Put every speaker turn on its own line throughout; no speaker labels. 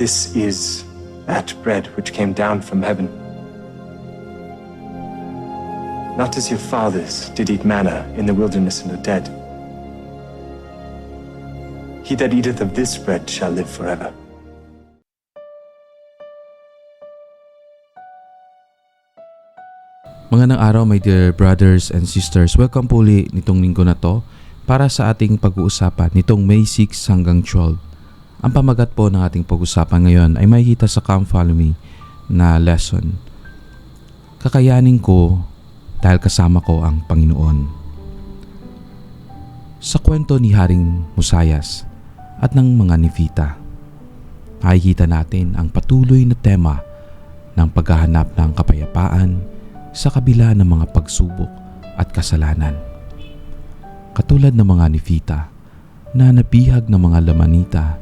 This is that bread which came down from heaven. Not as your fathers did eat manna in the wilderness and are dead. He that eateth of this bread shall live forever.
Magandang araw my dear brothers and sisters. Welcome po uli nitong linggo na to para sa ating pag-uusapan nitong May 6 hanggang 12. Ang pamagat po ng ating pag-usapan ngayon ay makikita sa Come Follow Me na lesson. Kakayanin ko dahil kasama ko ang Panginoon. Sa kwento ni Haring Musayas at ng mga Nifita, makikita natin ang patuloy na tema ng paghahanap ng kapayapaan sa kabila ng mga pagsubok at kasalanan. Katulad ng mga Nifita na nabihag ng mga Lamanita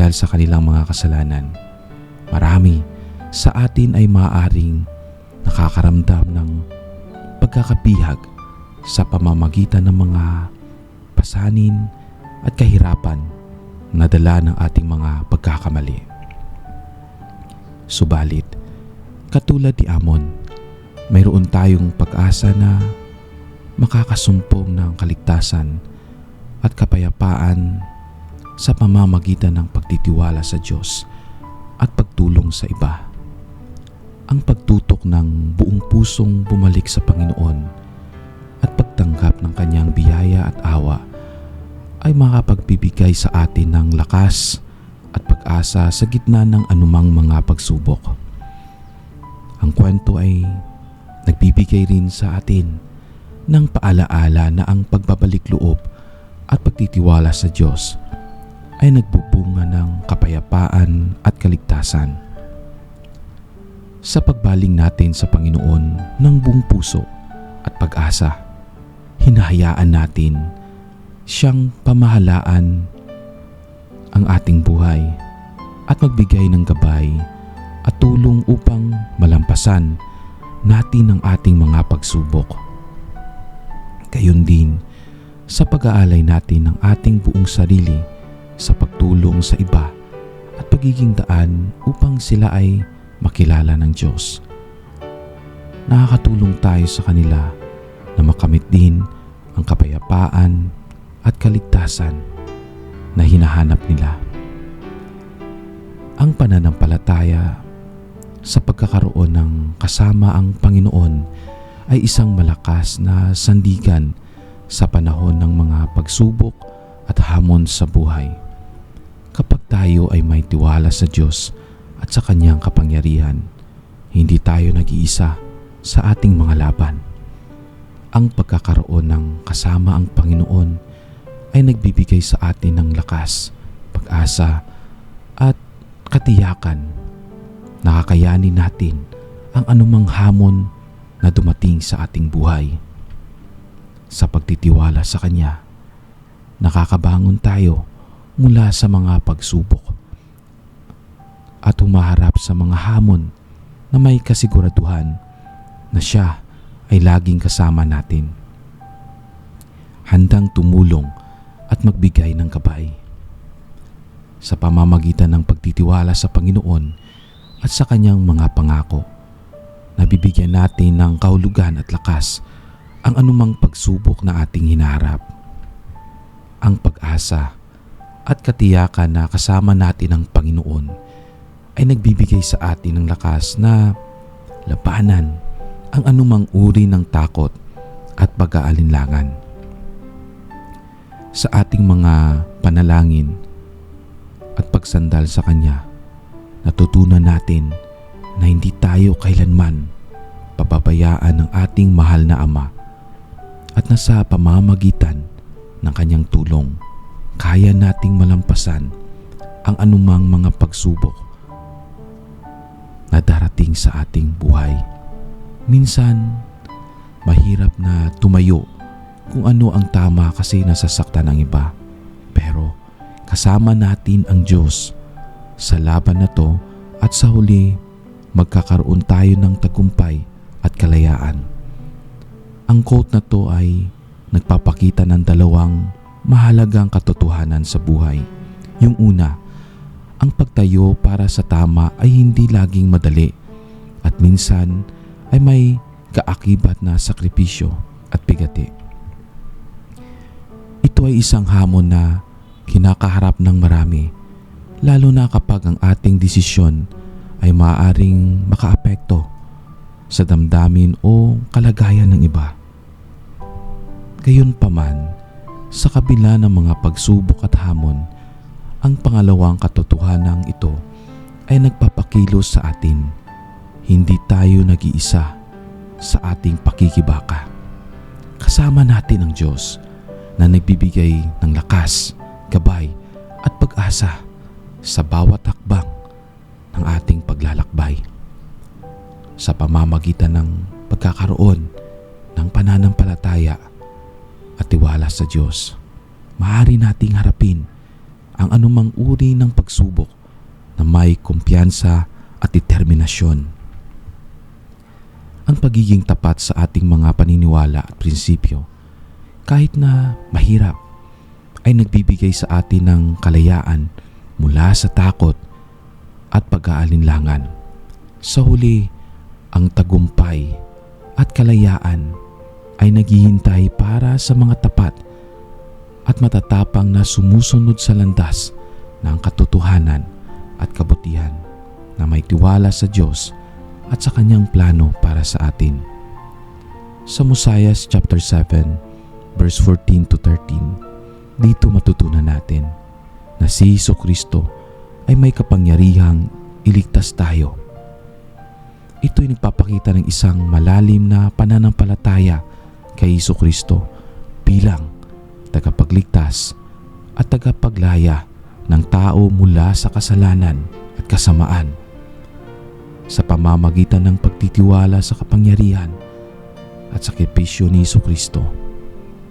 dahil sa kanilang mga kasalanan, marami sa atin ay maaaring nakakaramdam ng pagkakabihag sa pamamagitan ng mga pasanin at kahirapan na dala ng ating mga pagkakamali. Subalit, katulad ni Amon, mayroon tayong pag-asa na makakasumpong ng kaligtasan at kapayapaan sa pamamagitan ng pagtitiwala sa Diyos at pagtulong sa iba. Ang pagtutok ng buong pusong bumalik sa Panginoon at pagtanggap ng kanyang biyaya at awa ay makapagbibigay sa atin ng lakas at pag-asa sa gitna ng anumang mga pagsubok. Ang kwento ay nagbibigay rin sa atin ng paalaala na ang pagbabalik loob at pagtitiwala sa Diyos ay nagbubunga ng kapayapaan at kaligtasan. Sa pagbaling natin sa Panginoon ng buong puso at pag-asa, hinahayaan natin siyang pamahalaan ang ating buhay at magbigay ng gabay at tulong upang malampasan natin ang ating mga pagsubok. Gayon din sa pag-aalay natin ng ating buong sarili sa pagtulong sa iba at pagiging daan upang sila ay makilala ng Diyos. Nakakatulong tayo sa kanila na makamit din ang kapayapaan at kaligtasan na hinahanap nila. Ang pananampalataya sa pagkakaroon ng kasama ang Panginoon ay isang malakas na sandigan sa panahon ng mga pagsubok at hamon sa buhay. Kapag tayo ay may tiwala sa Diyos at sa Kanyang kapangyarihan, hindi tayo nag-iisa sa ating mga laban. Ang pagkakaroon ng kasama ang Panginoon ay nagbibigay sa atin ng lakas, pag-asa at katiyakan nakakayanin natin ang anumang hamon na dumating sa ating buhay. Sa pagtitiwala sa Kanya, nakakabangon tayo mula sa mga pagsubok at humaharap sa mga hamon na may kasiguraduhan na siya ay laging kasama natin. Handang tumulong at magbigay ng gabay. Sa pamamagitan ng pagtitiwala sa Panginoon, at sa kanyang mga pangako. Nabibigyan natin ng kahulugan at lakas ang anumang pagsubok na ating hinaharap. Ang pag-asa at katiyakan na kasama natin ang Panginoon ay nagbibigay sa atin ng lakas na labanan ang anumang uri ng takot at pag-aalinlangan. Sa ating mga panalangin at pagsandal sa Kanya, natutunan natin na hindi tayo kailanman pababayaan ng ating mahal na Ama at nasa pamamagitan ng kanyang tulong kaya nating malampasan ang anumang mga pagsubok na darating sa ating buhay. Minsan, mahirap na tumayo kung ano ang tama kasi nasasaktan ng iba. Pero kasama natin ang Diyos sa laban na to at sa huli magkakaroon tayo ng tagumpay at kalayaan. Ang quote na to ay nagpapakita ng dalawang mahalagang katotohanan sa buhay. Yung una, ang pagtayo para sa tama ay hindi laging madali at minsan ay may kaakibat na sakripisyo at bigati. Ito ay isang hamon na kinakaharap ng marami lalo na kapag ang ating desisyon ay maaaring makaapekto sa damdamin o kalagayan ng iba. Gayunpaman, sa kabila ng mga pagsubok at hamon, ang pangalawang katotohanan ito ay nagpapakilos sa atin. Hindi tayo nag-iisa sa ating pakikibaka. Kasama natin ang Diyos na nagbibigay ng lakas, gabay at pag-asa sa bawat hakbang ng ating paglalakbay. Sa pamamagitan ng pagkakaroon ng pananampalataya at tiwala sa Diyos, maaari nating harapin ang anumang uri ng pagsubok na may kumpiyansa at determinasyon. Ang pagiging tapat sa ating mga paniniwala at prinsipyo, kahit na mahirap, ay nagbibigay sa atin ng kalayaan mula sa takot at pag-aalinlangan. Sa huli, ang tagumpay at kalayaan ay naghihintay para sa mga tapat at matatapang na sumusunod sa landas ng katotohanan at kabutihan na may tiwala sa Diyos at sa kanyang plano para sa atin. Sa Musayas chapter 7 verse 14 to 13, dito matutunan natin na si Iso Kristo ay may kapangyarihang iligtas tayo. Ito'y nagpapakita ng isang malalim na pananampalataya kay Iso Kristo bilang tagapagligtas at tagapaglaya ng tao mula sa kasalanan at kasamaan. Sa pamamagitan ng pagtitiwala sa kapangyarihan at sakripisyo ni Iso Kristo,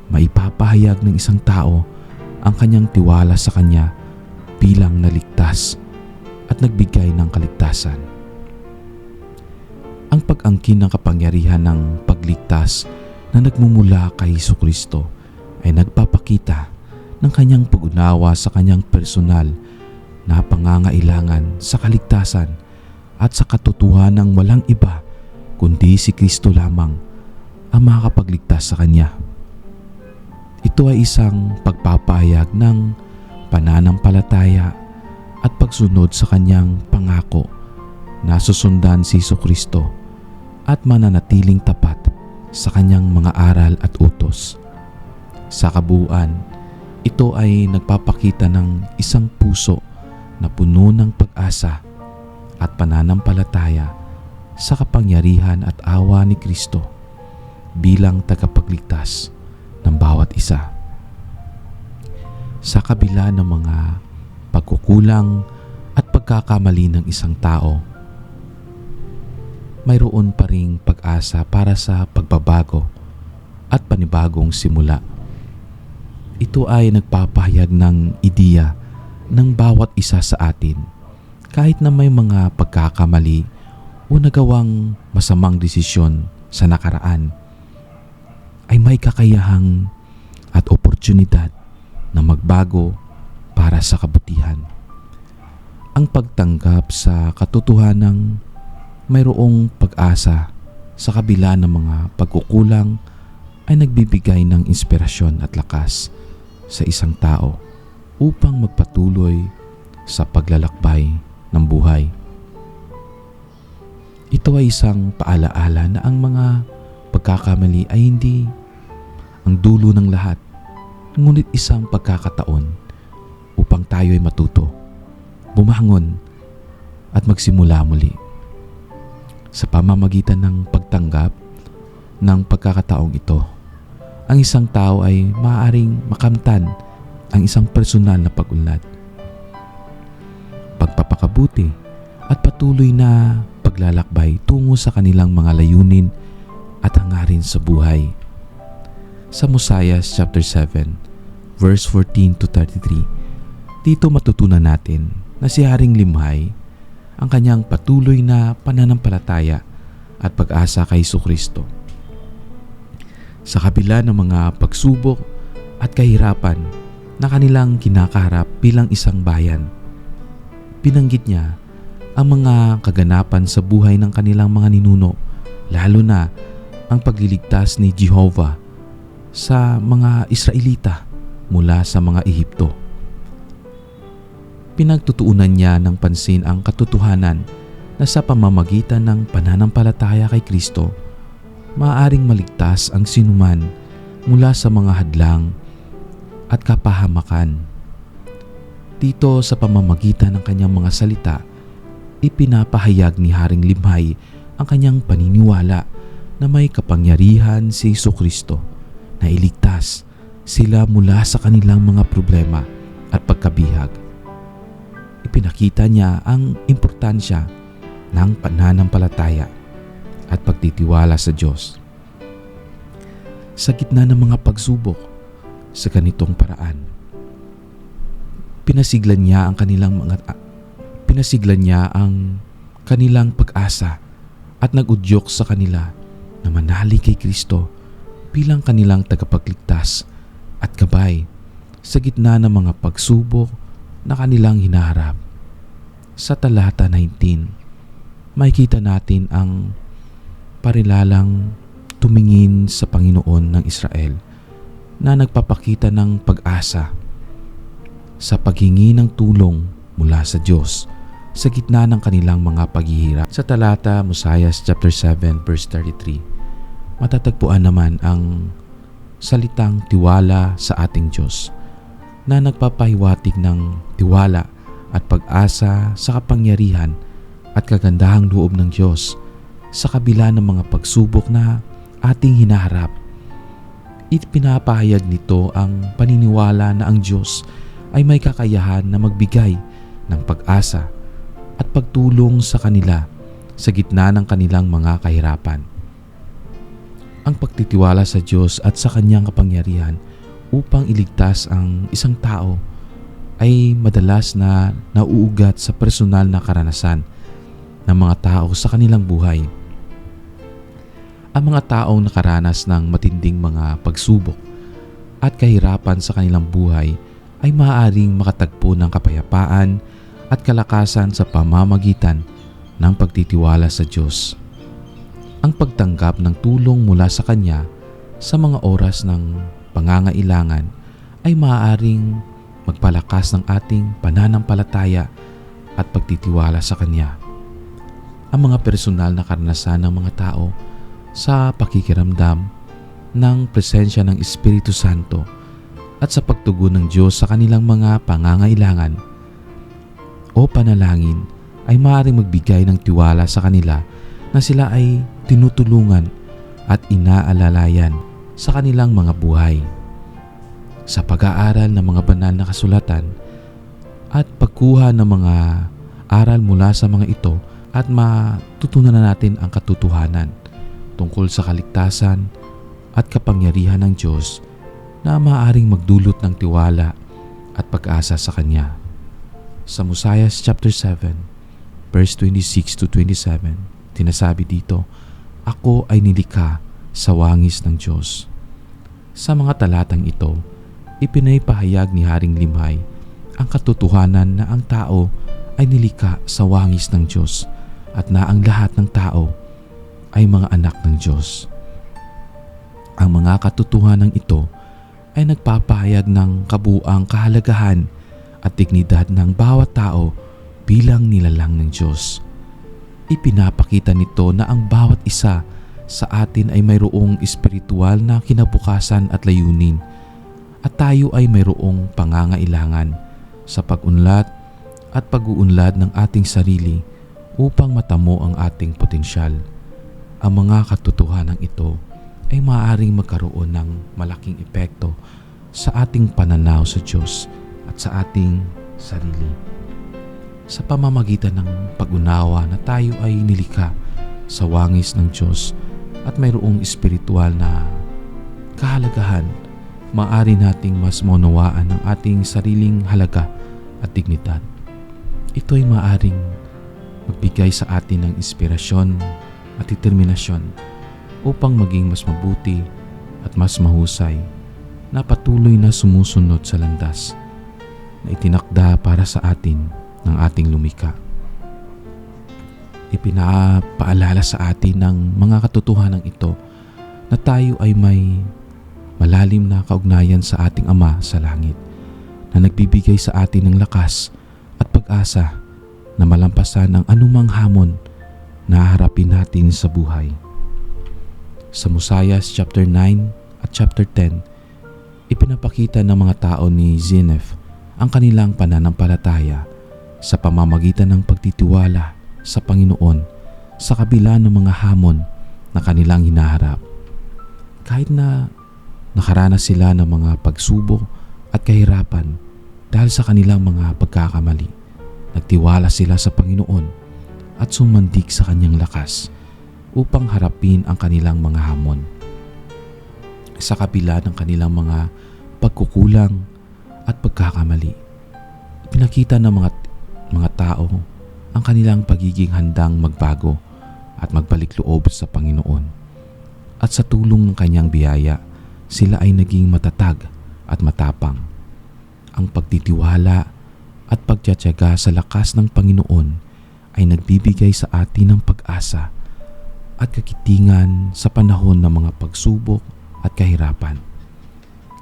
maipapahayag ng isang tao ang kanyang tiwala sa Kanya bilang naligtas at nagbigay ng kaligtasan. Ang pag-angkin ng kapangyarihan ng pagligtas na nagmumula kay Iso Kristo ay nagpapakita ng kanyang pag-unawa sa kanyang personal na pangangailangan sa kaligtasan at sa katotohanan ng walang iba kundi si Kristo lamang ang makakapagligtas sa kanya. Ito ay isang pagpapahayag ng pananampalataya at pagsunod sa kanyang pangako na susundan si Kristo at mananatiling tapat sa kanyang mga aral at utos. Sa kabuuan, ito ay nagpapakita ng isang puso na puno ng pag-asa at pananampalataya sa kapangyarihan at awa ni Kristo bilang tagapagligtas ng bawat isa sa kabila ng mga pagkukulang at pagkakamali ng isang tao, mayroon pa ring pag-asa para sa pagbabago at panibagong simula. Ito ay nagpapahayag ng ideya ng bawat isa sa atin kahit na may mga pagkakamali o nagawang masamang desisyon sa nakaraan ay may kakayahang at oportunidad na magbago para sa kabutihan. Ang pagtanggap sa katotohanang mayroong pag-asa sa kabila ng mga pagkukulang ay nagbibigay ng inspirasyon at lakas sa isang tao upang magpatuloy sa paglalakbay ng buhay. Ito ay isang paalaala na ang mga pagkakamali ay hindi ang dulo ng lahat ngunit isang pagkakataon upang tayo ay matuto, bumangon at magsimula muli. Sa pamamagitan ng pagtanggap ng pagkakataong ito, ang isang tao ay maaaring makamtan ang isang personal na pag-unlad, pagpapakabuti at patuloy na paglalakbay tungo sa kanilang mga layunin at hangarin sa buhay sa Mosias chapter 7 verse 14 to 33. Dito matutunan natin na si Haring Limhay ang kanyang patuloy na pananampalataya at pag-asa kay Kristo. Sa kabila ng mga pagsubok at kahirapan na kanilang kinakaharap bilang isang bayan, binanggit niya ang mga kaganapan sa buhay ng kanilang mga ninuno, lalo na ang pagliligtas ni Jehovah sa mga Israelita mula sa mga Ehipto. Pinagtutuunan niya ng pansin ang katotohanan na sa pamamagitan ng pananampalataya kay Kristo, maaaring maligtas ang sinuman mula sa mga hadlang at kapahamakan. Dito sa pamamagitan ng kanyang mga salita, ipinapahayag ni Haring Limhay ang kanyang paniniwala na may kapangyarihan si Iso Kristo na iligtas sila mula sa kanilang mga problema at pagkabihag. Ipinakita niya ang importansya ng pananampalataya at pagtitiwala sa Diyos. Sa gitna ng mga pagsubok sa ganitong paraan, pinasiglan niya ang kanilang mga pinasiglan niya ang kanilang pag-asa at nagudyok sa kanila na manalig kay Kristo bilang kanilang tagapagligtas at gabay sa gitna ng mga pagsubok na kanilang hinaharap. Sa talata 19, makikita natin ang parilalang tumingin sa Panginoon ng Israel na nagpapakita ng pag-asa sa paghingi ng tulong mula sa Diyos sa gitna ng kanilang mga paghihirap. Sa talata Mosias chapter 7 verse 33, matatagpuan naman ang salitang tiwala sa ating Diyos na nagpapahiwatig ng tiwala at pag-asa sa kapangyarihan at kagandahang loob ng Diyos sa kabila ng mga pagsubok na ating hinaharap. Ipinapahayag nito ang paniniwala na ang Diyos ay may kakayahan na magbigay ng pag-asa at pagtulong sa kanila sa gitna ng kanilang mga kahirapan. Ang pagtitiwala sa Diyos at sa kanyang kapangyarihan upang iligtas ang isang tao ay madalas na nauugat sa personal na karanasan ng mga tao sa kanilang buhay. Ang mga taong nakaranas ng matinding mga pagsubok at kahirapan sa kanilang buhay ay maaaring makatagpo ng kapayapaan at kalakasan sa pamamagitan ng pagtitiwala sa Diyos. Ang pagtanggap ng tulong mula sa Kanya sa mga oras ng pangangailangan ay maaaring magpalakas ng ating pananampalataya at pagtitiwala sa Kanya. Ang mga personal na karanasan ng mga tao sa pakikiramdam ng presensya ng Espiritu Santo at sa pagtugon ng Diyos sa kanilang mga pangangailangan o panalangin ay maaaring magbigay ng tiwala sa kanila na sila ay tinutulungan at inaalalayan sa kanilang mga buhay. Sa pag-aaral ng mga banal na kasulatan at pagkuha ng mga aral mula sa mga ito at matutunan na natin ang katotohanan tungkol sa kaligtasan at kapangyarihan ng Diyos na maaaring magdulot ng tiwala at pag-asa sa Kanya. Sa Mosias chapter 7, verse 26 to 27, tinasabi dito, Ako ay nilikha sa wangis ng Diyos. Sa mga talatang ito, ipinaypahayag ni Haring Limhay ang katotohanan na ang tao ay nilikha sa wangis ng Diyos at na ang lahat ng tao ay mga anak ng Diyos. Ang mga katotohanan ito ay nagpapahayag ng kabuang kahalagahan at dignidad ng bawat tao bilang nilalang ng Diyos. Ipinapakita nito na ang bawat isa sa atin ay mayroong espiritual na kinabukasan at layunin at tayo ay mayroong pangangailangan sa pag-unlad at pag-uunlad ng ating sarili upang matamo ang ating potensyal. Ang mga katotohanan ito ay maaaring magkaroon ng malaking epekto sa ating pananaw sa Diyos at sa ating sarili. Sa pamamagitan ng pag-unawa na tayo ay nilikha sa wangis ng Diyos at mayroong espiritual na kahalagahan, maaari nating mas maunawaan ang ating sariling halaga at dignidad. Ito ay maaring magbigay sa atin ng inspirasyon at determinasyon upang maging mas mabuti at mas mahusay na patuloy na sumusunod sa landas na itinakda para sa atin ng ating lumika. Ipinapaalala sa atin ng mga katotohanan ito na tayo ay may malalim na kaugnayan sa ating Ama sa langit na nagbibigay sa atin ng lakas at pag-asa na malampasan ang anumang hamon na harapin natin sa buhay. Sa Musayas chapter 9 at chapter 10, ipinapakita ng mga tao ni Zinef ang kanilang pananampalataya sa pamamagitan ng pagtitiwala sa Panginoon sa kabila ng mga hamon na kanilang hinaharap. Kahit na nakaranas sila ng mga pagsubok at kahirapan dahil sa kanilang mga pagkakamali, nagtiwala sila sa Panginoon at sumandik sa kanyang lakas upang harapin ang kanilang mga hamon. Sa kabila ng kanilang mga pagkukulang at pagkakamali, pinakita ng mga mga tao ang kanilang pagiging handang magbago at magbalik loob sa Panginoon. At sa tulong ng kanyang biyaya, sila ay naging matatag at matapang. Ang pagtitiwala at pagtsatsaga sa lakas ng Panginoon ay nagbibigay sa atin ng pag-asa at kakitingan sa panahon ng mga pagsubok at kahirapan.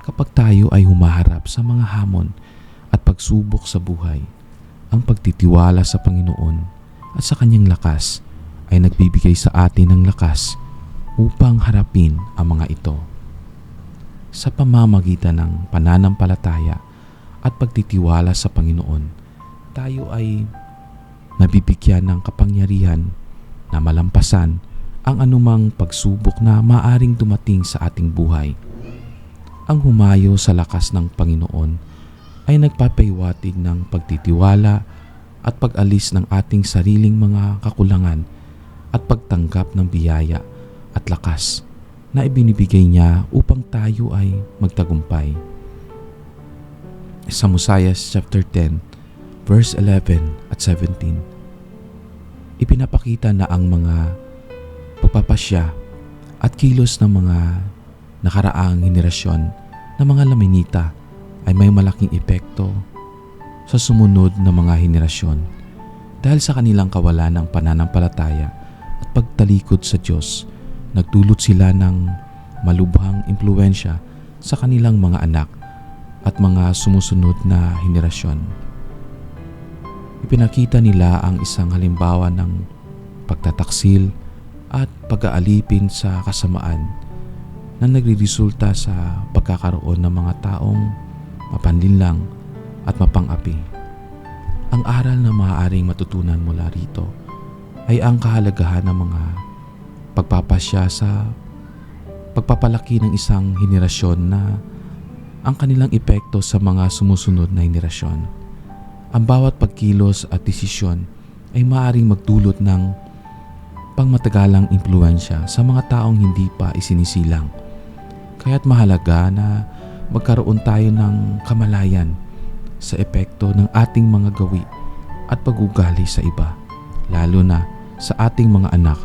Kapag tayo ay humaharap sa mga hamon at pagsubok sa buhay, ang pagtitiwala sa Panginoon at sa kanyang lakas ay nagbibigay sa atin ng lakas upang harapin ang mga ito. Sa pamamagitan ng pananampalataya at pagtitiwala sa Panginoon, tayo ay nabibigyan ng kapangyarihan na malampasan ang anumang pagsubok na maaring dumating sa ating buhay. Ang humayo sa lakas ng Panginoon ay nagpapaiwatig ng pagtitiwala at pag-alis ng ating sariling mga kakulangan at pagtanggap ng biyaya at lakas na ibinibigay niya upang tayo ay magtagumpay. Sa Musayas chapter 10 verse 11 at 17 ipinapakita na ang mga pagpapasya at kilos ng mga nakaraang henerasyon ng mga laminita ay may malaking epekto sa sumunod na mga henerasyon dahil sa kanilang kawalan ng pananampalataya at pagtalikod sa Diyos, nagdulot sila ng malubhang impluensya sa kanilang mga anak at mga sumusunod na henerasyon. Ipinakita nila ang isang halimbawa ng pagtataksil at pag-aalipin sa kasamaan na nagriresulta sa pagkakaroon ng mga taong mapanlinlang at mapang-api. Ang aral na maaaring matutunan mula rito ay ang kahalagahan ng mga pagpapasya sa pagpapalaki ng isang henerasyon na ang kanilang epekto sa mga sumusunod na henerasyon. Ang bawat pagkilos at desisyon ay maaaring magdulot ng pangmatagalang impluensya sa mga taong hindi pa isinisilang. Kaya't mahalaga na magkaroon tayo ng kamalayan sa epekto ng ating mga gawi at pagugali sa iba, lalo na sa ating mga anak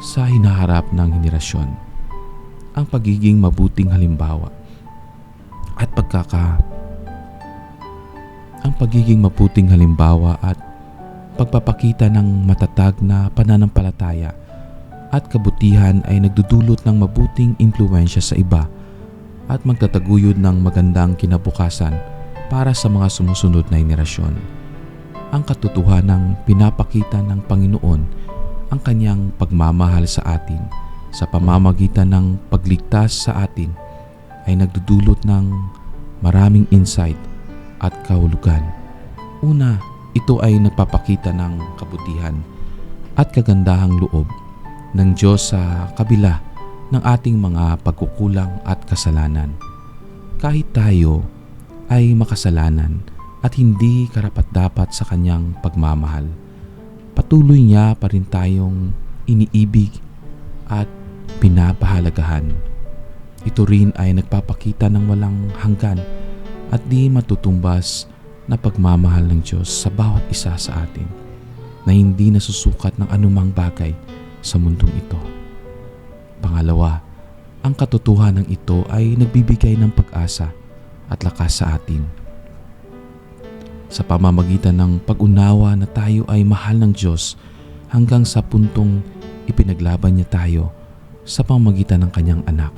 sa hinaharap ng henerasyon. Ang pagiging mabuting halimbawa at pagkaka ang pagiging mabuting halimbawa at pagpapakita ng matatag na pananampalataya at kabutihan ay nagdudulot ng mabuting impluensya sa iba at magtataguyod ng magandang kinabukasan para sa mga sumusunod na henerasyon. Ang katotohanan ng pinapakita ng Panginoon ang kanyang pagmamahal sa atin sa pamamagitan ng pagligtas sa atin ay nagdudulot ng maraming insight at kahulugan. Una, ito ay nagpapakita ng kabutihan at kagandahang loob ng Diyos sa kabila ng ating mga pagkukulang at kasalanan. Kahit tayo ay makasalanan at hindi karapat-dapat sa kanyang pagmamahal, patuloy niya pa rin tayong iniibig at pinapahalagahan. Ito rin ay nagpapakita ng walang hanggan at di matutumbas na pagmamahal ng Diyos sa bawat isa sa atin na hindi nasusukat ng anumang bagay sa mundong ito. Pangalawa, ang katotohanan ito ay nagbibigay ng pag-asa at lakas sa atin. sa pamamagitan ng pag-unawa na tayo ay mahal ng Diyos hanggang sa puntong ipinaglaban niya tayo sa pamamagitan ng kanyang anak.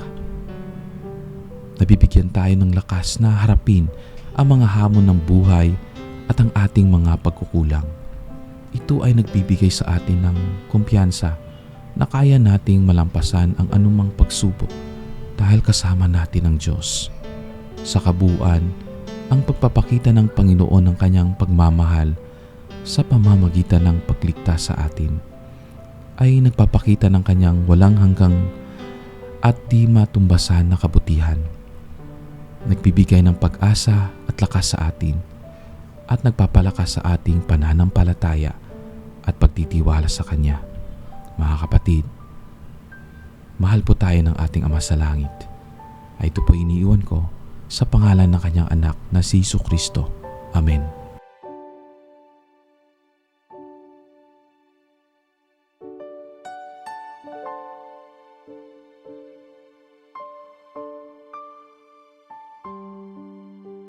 Nabibigyan tayo ng lakas na harapin ang mga hamon ng buhay at ang ating mga pagkukulang. Ito ay nagbibigay sa atin ng kumpiyansa na kaya nating malampasan ang anumang pagsubok dahil kasama natin ang Diyos. Sa kabuuan, ang pagpapakita ng Panginoon ng kanyang pagmamahal sa pamamagitan ng pagligtas sa atin ay nagpapakita ng kanyang walang hanggang at di matumbasan na kabutihan. Nagbibigay ng pag-asa at lakas sa atin at nagpapalakas sa ating pananampalataya at pagtitiwala sa Kanya. Mga kapatid, mahal po tayo ng ating Ama sa Langit. Ay ito po iniiwan ko sa pangalan ng Kanyang anak na si Isu Kristo. Amen.